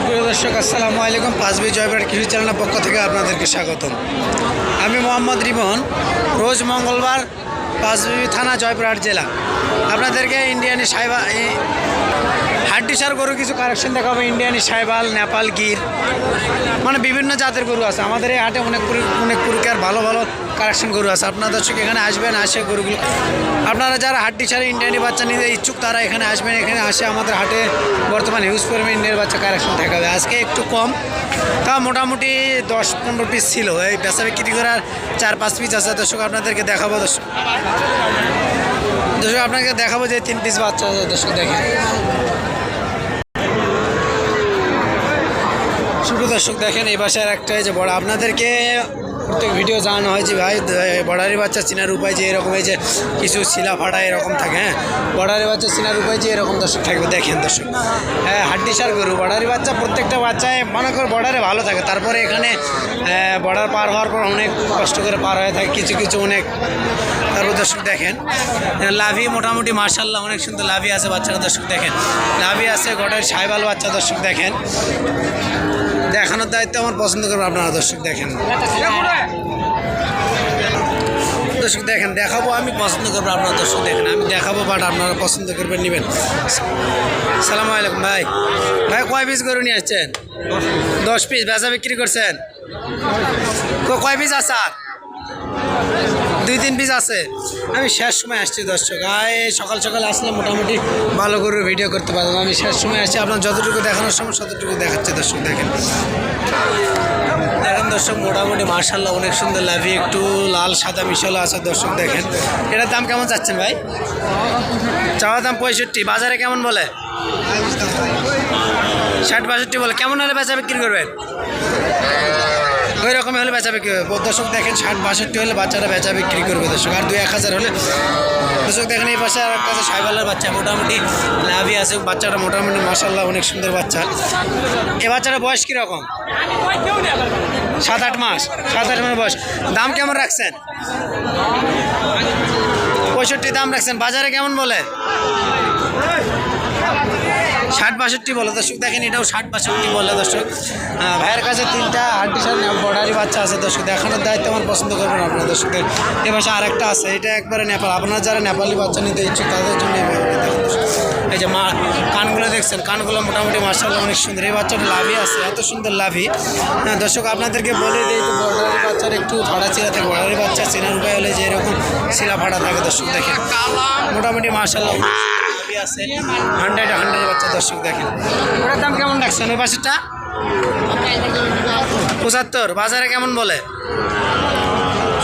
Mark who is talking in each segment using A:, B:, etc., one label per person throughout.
A: দর্শক, আসসালামু আলাইকুম। পাঁচবি জয়বার কৃষি চ্যানেলের পক্ষ থেকে আপনাদেরকে স্বাগতম। আমি মোহাম্মদ রিমন রোজ মঙ্গলবার পাঁচবি থানা জয়পুরহাট জেলা। আপনাদেরকে ইন্ডিয়ানি সাইবা হাড্ডিসার গরু কিছু কালেকশন দেখাবো। ইন্ডিয়ানি সাইবাল, নেপাল গির। মানে বিভিন্ন জাতের গরু আছে। আমাদের এই হাটে অনেক অনেক প্রকার ভালো ভালো কালেকশন গরু আছে। আপনার দর্শক এখানে আসবেন, আসে গরুগুলো। আপনারা যারা হাড্ডি ছাড়া ইন্ডিয়ানি বাচ্চা নিতে ইচ্ছুক, তারা এখানে আসবেন। এখানে আসে আমাদের হাটে বর্তমানে হিউজ পরিমাণ ইন্ডিয়ান বাচ্চা কালেকশন থাকবে আজকে একটু কম, তা মোটামুটি দশ পনেরো পিস ছিল। এই বেচা বিক্রি করার চার পাঁচ পিস আছে। দর্শক, আপনাদেরকে দেখাবো দর্শক। দর্শক, আপনাকে দেখাবো যে তিন পিস বাচ্চা আছে। দর্শক, দেখেন। শুধু দর্শক, দেখেন এই বাসার একটা যে বড়। আপনাদেরকে প্রত্যেক ভিডিও জানানো হয় যে ভাই বর্ডারি বাচ্চা চিনার উপায় যে এরকম যে কিছু শিলা ফাটা এরকম থাকে হ্যাঁ? বর্ডারি বাচ্চা চিনার উপায় যে এরকম দর্শক থাকবে, দেখেন দর্শক। হ্যাঁ হাড্ডি সার গরু, বর্ডারি বাচ্চা প্রত্যেকটা বাচ্চায় মনে কর বর্ডারে ভালো থাকে। তারপরে এখানে বর্ডার পার হওয়ার পর অনেক কষ্ট করে পার হয়ে থাকে, কিছু কিছু অনেক। তারপর দর্শক দেখেন লাভি মোটামুটি মার্শাল্লাহ অনেক সুন্দর লাভি আছে বাচ্চারা, দর্শক দেখেন। লাভি আছে গোটার সাইবাল বাচ্চা, দর্শক দেখেন। দেখানোর দায়িত্ব আমার পছন্দ করব আপনারা দর্শক দেখেন। দর্শক দেখেন, দেখাবো আমি পছন্দ করব আপনারা দর্শক দেখেন, আমি দেখাবো বাট আপনারা পছন্দ করবেন, নেবেন। সালাম আলাইকুম ভাই। ভাই, কয় পিস গরু নিয়ে আসছেন? দশ পিস বেচা বিক্রি করছেন? কয় পিস আসার তিন পিস আছে। আমি শেষ সময় আসছি দর্শক। আয়, সকাল সকাল আসলে মোটামুটি ভালো করে ভিডিও করতে পারলাম আমি শেষ সময় আসছি। আপনার যতটুকু দেখানোর সময় ততটুকু দেখাচ্ছে দর্শক, দেখেন। দেখেন দর্শক, মোটামুটি মার্শাল্লাহ অনেক সুন্দর লাভি। একটু লাল, সাদা মিশালো আছে দর্শক, দেখেন। এটার দাম কেমন চাচ্ছেন ভাই? চাওয়া দাম পঁয়ষট্টি। বাজারে কেমন বলে? ষাট, বাষট্টি বলে। কেমন হলে বেচা বিক্রি করবেন? হলে বেচা বিক্রি হবে। দর্শক দেখেন, ষাট বাষট্টি হলে বাচ্চারা বেচা বিক্রি করবে দর্শক। আর দুই এক হাজার হলে দর্শক দেখেন, এই পাশে আর একটা সাইবালার বাচ্চা। মোটামুটি লাভই আছে, বাচ্চাটা মোটামুটি মাসাল্লাহ অনেক সুন্দর বাচ্চা। এ বাচ্চাটা বয়স কীরকম? সাত আট মাস, সাত আট মাস বয়স। দাম কেমন রাখছেন? পঁয়ষট্টি দাম রাখছেন। বাজারে কেমন বলে? ষাট বাষট্টি বলে দর্শক, দেখেন এটাও ষাট বাষট্টি বলে দর্শক। ভাইয়ের কাছে তিনটা হাড্ডি সার বর্ডারি বাচ্চা আছে দর্শক দেখানোর দায়িত্ব আমার পছন্দ করবেন আপনার দর্শকদের। এ পাশে আরেকটা আছে, এটা একবারে নেপাল। আপনারা যারা নেপালি বাচ্চা নিতে ইচ্ছুক, তাদের জন্য এই যে মা, কানগুলো দেখছেন, কানগুলো মোটামুটি মার্শাল্লাহ অনেক সুন্দর। এই বাচ্চাটা লাভই আছে, এত সুন্দর লাভই। হ্যাঁ দর্শক, আপনাদেরকে বলে দিই তো বর্ডারি বাচ্চার একটু ফাড়া চিরা থাকে বর্ডারি বাচ্চা চেনার উপায় হলে যে এরকম শিলা ফাটা থাকে দর্শক, দেখেন। মোটামুটি মার্শাল্লাহ আছে। হান্ড্রেড হান্ড্রেড বাচ্চা, দর্শক দেখেন। ওটার দাম কেমন ওই পঁচাত্তর। বাজারে কেমন বলে?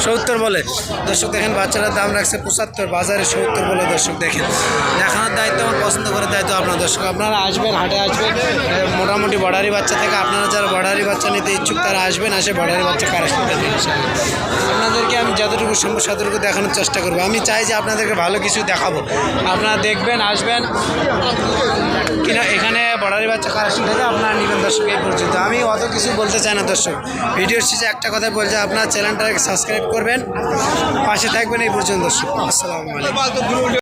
A: সত্তর বলে। দর্শক দেখেন, বাচ্চাটার দাম রাখছে পঁচাত্তর। বাজারে সত্তর বলে, দর্শক দেখেন। দেখানোর দায়িত্ব আমার পছন্দ করার দায়িত্ব আপনার। দর্শক, আপনারা আসবেন, হাটে আসবেন। মোটামুটি বর্ডারি বাচ্চা থেকে আপনারা যারা বর্ডারি বাচ্চা নিতে ইচ্ছুক, তারা আসবেন, আসে বর্ডারি বাচ্চা ইনশাআল্লাহ। আপনাদেরকে আমি যতটুকু সম্ভব ততটুকু দেখানোর চেষ্টা করব। আমি চাই যে আপনাদেরকে ভালো কিছু দেখাবো। আপনারা দেখবেন, আসবেন। কিনা এখানে বর্ডারি বাচ্চা কালেকশন থেকে আপনারা নেবেন দর্শক, এই পর্যন্ত। আমি অত কিছু বলতে চাই না দর্শক। ভিডিওর শেষে একটা কথা বলছে আপনার চ্যানেলটাকে সাবস্ক্রাইব করবেন, পাশে থাকবেন এই পর্যন্ত দর্শক। আসসালামু আলাইকুম।